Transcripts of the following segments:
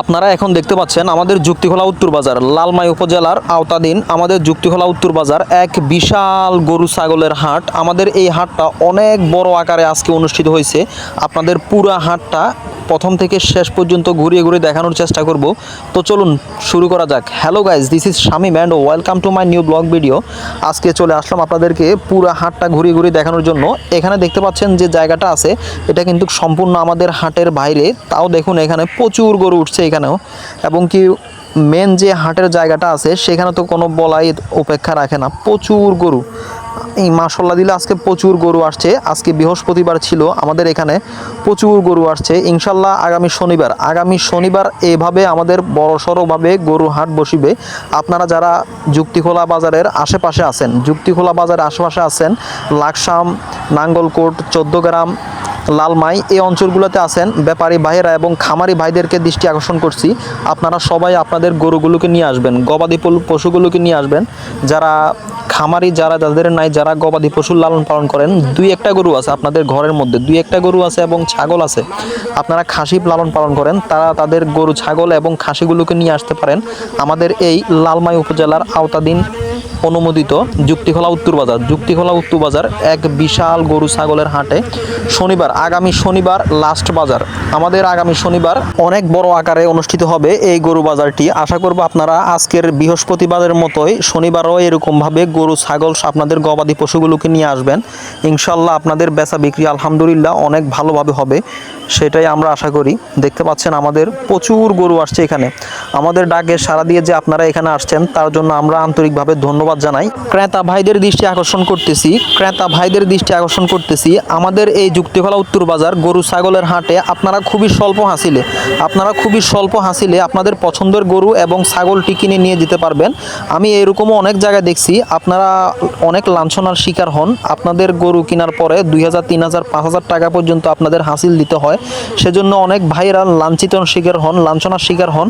আপনারা এখন দেখতে পাচ্ছেন আমাদের যুক্তিখোলা উত্তর বাজার, লালমাই উপজেলার আওতাধীন আমাদের যুক্তিখোলা উত্তর বাজার এক বিশাল গরু ছাগলের হাট। আমাদের এই হাটটা অনেক বড় আকারে আজকে অনুষ্ঠিত হয়েছে। আপনাদের পুরা হাটটা প্রথম থেকে শেষ পর্যন্ত ঘুরিয়ে ঘুরিয়ে দেখানোর চেষ্টা করব। তো চলুন শুরু করা যাক। Hello guys this is Shami ম্যান্ড welcome to my new blog video আজকে চলে আসলাম আপনাদেরকে পুরা হাটটা ঘুরিয়ে ঘুরিয়ে দেখানোর জন্য। এখানে দেখতে পাচ্ছেন যে জায়গাটা আছে, এটা কিন্তু সম্পূর্ণ আমাদের হাটের বাইরে। তাও দেখুন এখানে প্রচুর গরু উঠছে এখানেও। এবং কি মেন যে হাটের জায়গাটা আছে, সেখানে তো কোনো বলাই উপেক্ষা রাখে না। প্রচুর গরু। এই মাসল্লা দিলে আজকে প্রচুর গরু আসছে। আজকে বৃহস্পতিবার ছিল, আমাদের এখানে প্রচুর গরু আসছে। ইনশাল্লাহ আগামী শনিবার আগামী শনিবার এভাবে আমাদের বড়সড়ভাবে গরু হাট বসিবে। আপনারা যারা যুক্তিখোলা বাজারের আশেপাশে আছেন, যুক্তিখোলা বাজারের আশেপাশে আছেন, লাকসাম, নাঙ্গলকোট, চোদ্দগ্রাম লালমাই, এই অঞ্চলগুলোতে আছেন ব্যাপারী ভাইয়েরা এবং খামারি ভাইদেরকে দৃষ্টি আকর্ষণ করছি। আপনারা সবাই আপনাদের গরুগুলোকে নিয়ে আসবেন, গবাদি পশুগুলোকে নিয়ে আসবেন। যারা খামারি, যারা যাদের নাই, যারা গবাদি পশুর লালন পালন করেন, দুই একটা গরু আছে আপনাদের ঘরের মধ্যে, দুই একটা গরু আছে এবং ছাগল আছে। আপনারা খাসি লালন পালন করেন, তারা তাদের গরু, ছাগল এবং খাসিগুলোকে নিয়ে আসতে পারেন। আমাদের এই লালমাই উপজেলার আওতাধীন অনুমোদিত যুক্তিখোলা উত্তর বাজার। যুক্তিখোলা উত্তর বাজার এক বিশাল গরু ছাগলের হাটে শনিবার, আগামী শনিবার লাস্ট বাজার। আমাদের আগামী শনিবার অনেক বড় আকারে অনুষ্ঠিত হবে এই গরু বাজারটি। আশা করব আপনারা আজকের বৃহস্পতিবারের মতোই শনিবারও এরকমভাবে গরু, ছাগল আপনাদের গবাদি পশুগুলোকে নিয়ে আসবেন। ইনশাল্লাহ আপনাদের বেচা বিক্রি আলহামদুলিল্লাহ অনেক ভালোভাবে হবে, সেটাই আমরা আশা করি। দেখতে পাচ্ছেন আমাদের প্রচুর গরু আসছে এখানে। আমাদের ডাকে সারা দিয়ে যে আপনারা এখানে আসছেন, তার জন্য আমরা আন্তরিকভাবে ধন্যবাদ জানাই। ক্রেতা ভাইদের দৃষ্টি আকর্ষণ করতেছি। ক্রেতা ভাইদের দৃষ্টি আকর্ষণ করতেছি। আমাদের এই যুক্তিখোলা উত্তর বাজার গরু ছাগলের হাটে আপনারা খুবই স্বল্প হাসিলে, আপনারা খুবই স্বল্প হাসিলে আপনাদের পছন্দের গরু এবং ছাগলটি কিনে নিয়ে যেতে পারবেন। আমি এরকমও অনেক জায়গায় দেখছি, আপনারা অনেক লাঞ্ছনার শিকার হন। আপনাদের গরু কেনার পরে দুই হাজার, তিন হাজার, পাঁচ হাজার টাকা পর্যন্ত আপনাদের হাসিল দিতে হয়। সেজন্য অনেক ভাইরা লাঞ্ছিত শিকার হন, লাঞ্ছনার শিকার হন।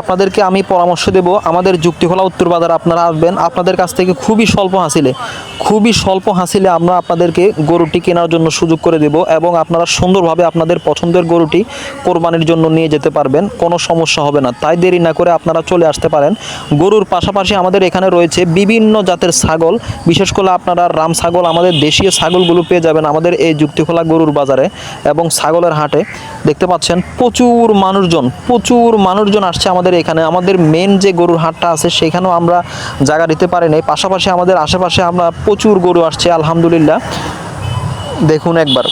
আপনাদেরকে আমি পরামর্শ দেব, আমাদের যুক্তিখোলা উত্তর বাজার আপনারা আসবেন, আপনাদের কাছ থেকে খুবই স্বল্প হাসিলে, খুবই স্বল্প হাসিলে আমরা আপনাদেরকে গরুটি কেনার জন্য সুযোগ করে দেব এবং আপনারা সুন্দরভাবে আপনাদের পছন্দের গরুটি কোরবানির জন্য নিয়ে যেতে পারবেন, কোনো সমস্যা হবে না। তাই দেরি না করে আপনারা চলে আসতে পারেন। গরুর পাশাপাশি আমাদের এখানে রয়েছে বিভিন্ন জাতের ছাগল, বিশেষ করে আপনারা রাম ছাগল, আমাদের দেশীয় ছাগলগুলো পেয়ে যাবেন আমাদের এই যুক্তিখোলা গরুর বাজারে এবং ছাগলের হাটে। দেখতে পাচ্ছেন, প্রচুর মানুষজন প্রচুর মানুষজন আসছে আমাদের এখানে। আমাদের মেন যে গরুর হাটটা আছে, সেখানেও আমরা জায়গা দিতে পারি। নাই। পাশাপাশি আমাদের আশেপাশে আমরা প্রচুর গরু আসছে, আলহামদুলিল্লাহ। দেখুন একবার।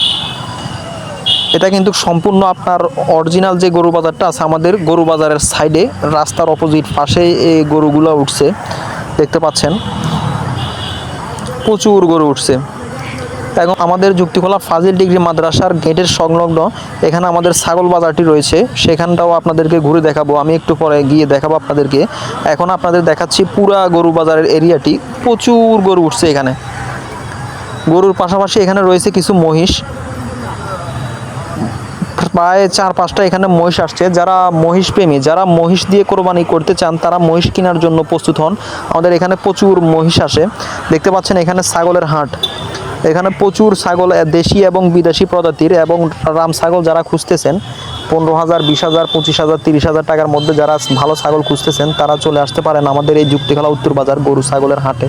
এটা কিন্তু সম্পূর্ণ আপনার অরিজিনাল যে গরু বাজারটা আছে আমাদের গরু বাজারের সাইডে রাস্তার অপোজিট পাশেই এই গরুগুলো উঠছে। দেখতে পাচ্ছেন? প্রচুর গরু উঠছে। এবং আমাদের যুক্তিখোলা ফাজিল ডিগ্রি মাদ্রাসার গেটের সংলগ্ন এখানে আমাদের ছাগল বাজারটি রয়েছে। সেখানটাও আপনাদেরকে ঘুরে দেখাবো। আমি একটু পরে গিয়ে দেখাবো আপনাদেরকে। এখন আপনাদের দেখাচ্ছি পুরা গরু বাজারের এরিয়াটি। প্রচুর গরু উঠছে এখানে। গরুর পাশাপাশি এখানে রয়েছে কিছু মহিষ। প্রায় চার, পাঁচটা এখানে মহিষ আসছে। যারা মহিষ প্রেমী, যারা মহিষ দিয়ে কোরবানি করতে চান, তারা মহিষ কেনার জন্য প্রস্তুত হন। আমাদের এখানে প্রচুর মহিষ আসে। দেখতে পাচ্ছেন এখানে ছাগলের হাট। এখানে প্রচুর ছাগল দেশি এবং বিদেশি প্রজাতির এবং রাম ছাগল যারা খুঁজতেছেন, পনেরো হাজার, বিশ হাজার, পঁচিশ হাজার, তিরিশ হাজার টাকার মধ্যে যারা ভালো ছাগল খুঁজতেছেন, তারা চলে আসতে পারেন আমাদের এই যুক্তিখালা উত্তর বাজার গরু ছাগলের হাটে।